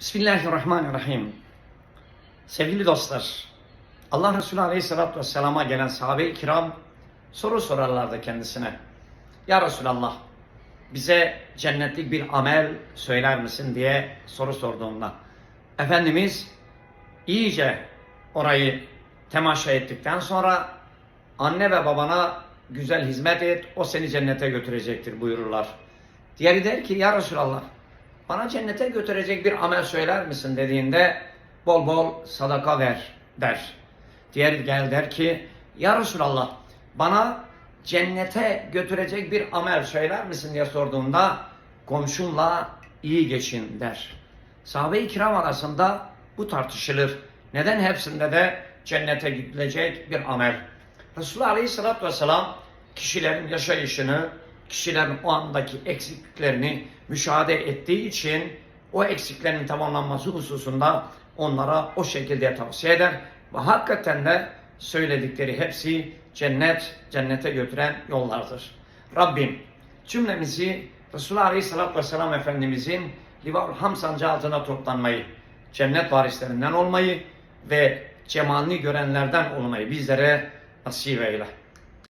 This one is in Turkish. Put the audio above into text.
Bismillahirrahmanirrahim. Sevgili dostlar, Allah Resulü Aleyhisselatü Vesselam'a gelen sahabe-i kiram soru sorarlardı kendisine. Ya Resulallah, bize cennetlik bir amel söyler misin diye soru sorduğunda. Efendimiz iyice orayı temaşa ettikten sonra anne ve babana güzel hizmet et, o seni cennete götürecektir buyururlar. Diğeri der ki ya Resulallah bana cennete götürecek bir amel söyler misin dediğinde bol bol sadaka ver der. Diğeri gel der ki ya Resulallah bana cennete götürecek bir amel söyler misin diye sorduğunda komşunla iyi geçin der. Sahabe-i kiram arasında bu tartışılır. Neden hepsinde de cennete gidilecek bir amel? Resulullah Aleyhisselatü Vesselam kişilerin yaşayışını, kişilerin o andaki eksikliklerini müşahede ettiği için o eksiklerin tamamlanması hususunda onlara o şekilde tavsiye eder ve hakikaten de söyledikleri hepsi cennet, cennete götüren yollardır. Rabbim cümlemizi Resulullah Aleyhisselatü Vesselam Efendimizin Livaul Ham sancağı altına toplanmayı, cennet varislerinden olmayı ve cemalini görenlerden olmayı bizlere nasip eyle.